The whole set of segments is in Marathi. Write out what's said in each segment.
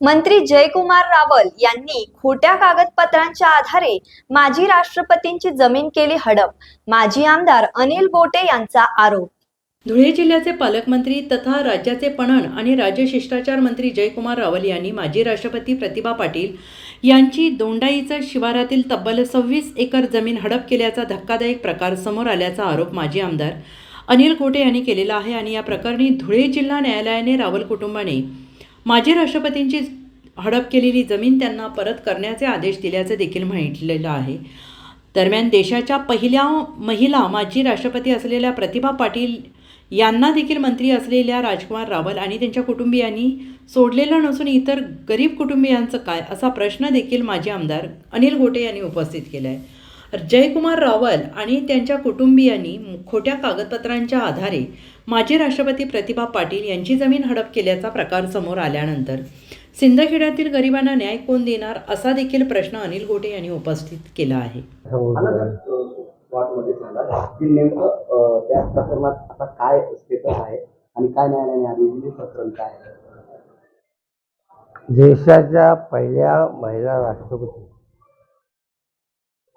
मंत्री जयकुमार रावल यांनी खोट्या कागदपत्रांच्या आधारे माजी राष्ट्रपतींची जमीन केली हडप. माजी आमदार अनिल गोटे यांचा आरोप. धुळे जिल्ह्याचे पालकमंत्री तथा राज्याचे पणन आणि राज्य शिष्टाचार मंत्री जयकुमार रावल यांनी माजी राष्ट्रपती प्रतिभा पाटील यांची दोंडाईचा शिवारातील तब्बल सव्वीस एकर जमीन हडप केल्याचा धक्कादायक प्रकार समोर आल्याचा आरोप माजी आमदार अनिल गोटे यांनी केलेला आहे आणि या प्रकरणी धुळे जिल्हा न्यायालयाने रावल कुटुंबाने माजी राष्ट्रपतींची हडप केलेली जमीन त्यांना परत करण्याचे आदेश दिल्याचे देखील म्हटलेलं आहे. दरम्यान देशाच्या पहिल्या महिला माजी राष्ट्रपती असलेल्या प्रतिभा पाटील यांना देखील मंत्री असलेल्या राजकुमार रावल आणि त्यांच्या कुटुंबियांनी सोडलेलं नसून इतर गरीब कुटुंबियांचं काय असा प्रश्न देखील माजी आमदार अनिल गोटे यांनी उपस्थित केला आहे जयकुमार रावल आणि त्यांच्या कुटुंबियांनी खोट्या कागदपत्रांच्या आधारे माजी राष्ट्रपती प्रतिभा पाटील यांची जमीन हडप केल्याचा प्रकार समोर आल्यानंतर सिंदखेड्यातील गरिबांना न्याय कोण देणार असा देखील प्रश्न अनिल गोटे यांनी उपस्थित केला आहे. काय स्टेटस आहे आणि काय न्यायालयाने काय आहे? देशाच्या पहिल्या महिला राष्ट्रपती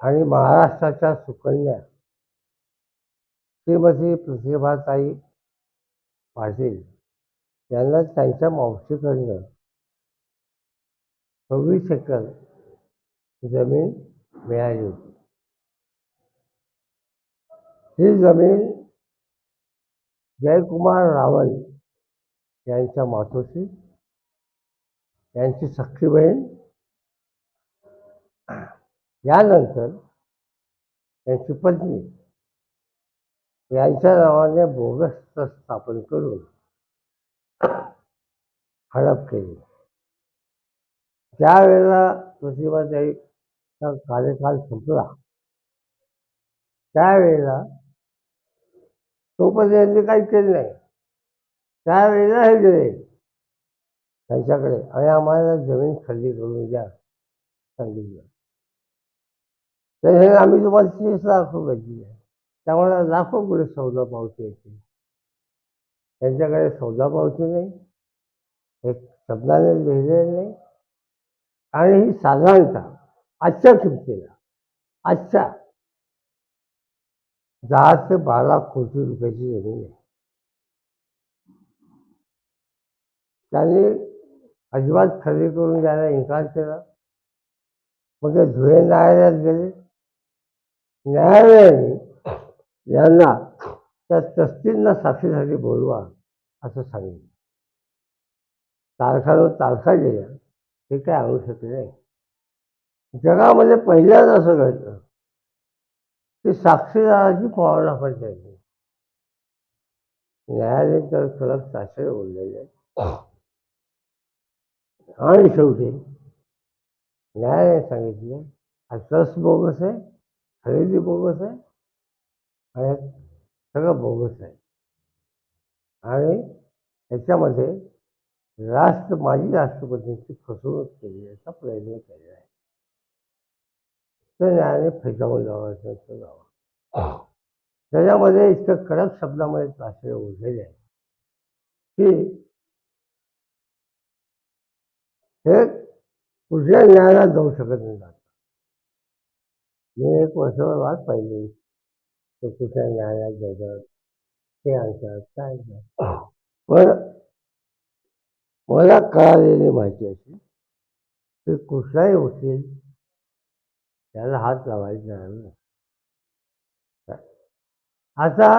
आणि महाराष्ट्राच्या सुकन्या. श्रीमती प्रतिभाताई पाटील यांना त्यांच्या मावशीकडनं सव्वीस एकर जमीन मिळाली होती. ही जमीन जयकुमार रावल यांच्या मातोशी यांची सख्खी बहीण यानंतर त्यांची पत्नी यांच्या नावाने बोगस ट्रस्ट स्थापन करून हडप केली. त्यावेळेला प्रतिभाताईचा कार्यकाल संपला. त्यावेळेला तोपर्यंत यांनी काही केलं नाही. त्यावेळेला हे गेले त्यांच्याकडे आणि आम्हाला जमीन खरेदी करून द्या. सांगितलं. तर हे आम्ही तुम्हाला तीस लाख रुपये दिले. त्यामुळे लाखो पुढे सौदा पावती येते. त्यांच्याकडे सौदा पावती नाही. एक शब्दाने लिहिलेलं नाही. आणि ही साधारणतः आजच्या किमतीला आजच्या दहा ते बारा कोटी रुपयाची जमीन आहे. त्यांनी अजिबात खरेदी करून द्यायला इन्कार केला. मग ते धुळे न्यायालयात गेले. न्यायालयाने यांना त्या ट्रस्टींना साक्षीसाठी बोलवा असं सांगितलं. तारखावर तारखा गेल्या हे काय आणू शकले नाही. जगामध्ये पहिल्यांदा असं घडलं की साक्षीदाराची पावना पण द्यायची न्यायालय तर कडक साक्षर बोललेले आहेत आणि शेवटी न्यायालयाने सांगितले हा ट्रस्ट बोगस आहे खरेदी बोगस आहे? आणि सगळं बोगस आहे. आणि याच्यामध्ये राष्ट्र माजी राष्ट्रपतींची फसवणूक केली याचा प्रयत्न केलेला आहे. तर न्यायालय फेटाळून लावायचं लावा त्याच्यामध्ये इतकं कडक शब्दामध्ये आश्रय ओढलेले आहे की हे कुठल्या न्यायालयात जाऊ शकत नाही. मी एक वर्षभर वाट पाहिली. तो कुठल्या न्यायालयात जातात ते आणतात काय आणतात. पण मला कळालेली माहिती अशी की कुठलाही वकील त्याला हात लावायचा नाही. आता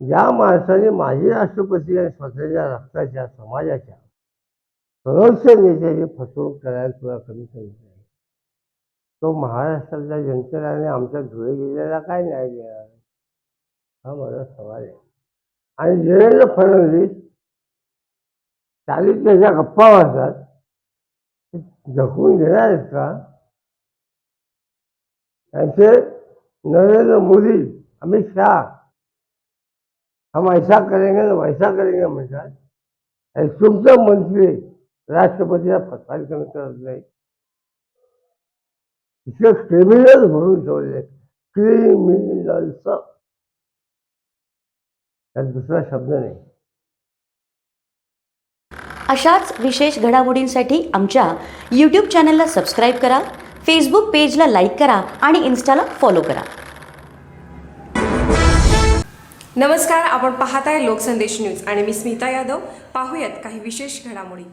या माणसाने माजी राष्ट्रपती आणि स्वतःच्या रक्ताच्या समाजाच्या सर्वोच्च नेत्याची फसवणूक करायला तुला कमी करायचं तो महाराष्ट्रातल्या जनतेला आणि आमच्या धुळे जिल्ह्याला काय न्याय देणार? हा माझा सवाल आहे. आणि देवेंद्र फडणवीस चालित्याच्या गप्पा वाचतात झकून घेणार आहेत का? त्यांचे नरेंद्र मोदी अमित शाह हम ऐसा करेंगे ना वैसा करेंगे म्हणतात. तुमचं मंत्री राष्ट्रपतीला फसवायला कमी करत नाही. इतके क्रिमिनल भरून ठेवले क्रिमिनल्स त्यात दुसरा शब्द नाही. अशाच विशेष घडामोडींसाठी आमच्या यूट्यूब चॅनलला सबस्क्राईब करा फेसबुक पेजला लाईक करा आणि इन्स्टाला फॉलो करा. नमस्कार आपण पाहताय लोकसंदेश न्यूज आणि मी स्मिता यादव. पाहूयात काही विशेष घडामोडी.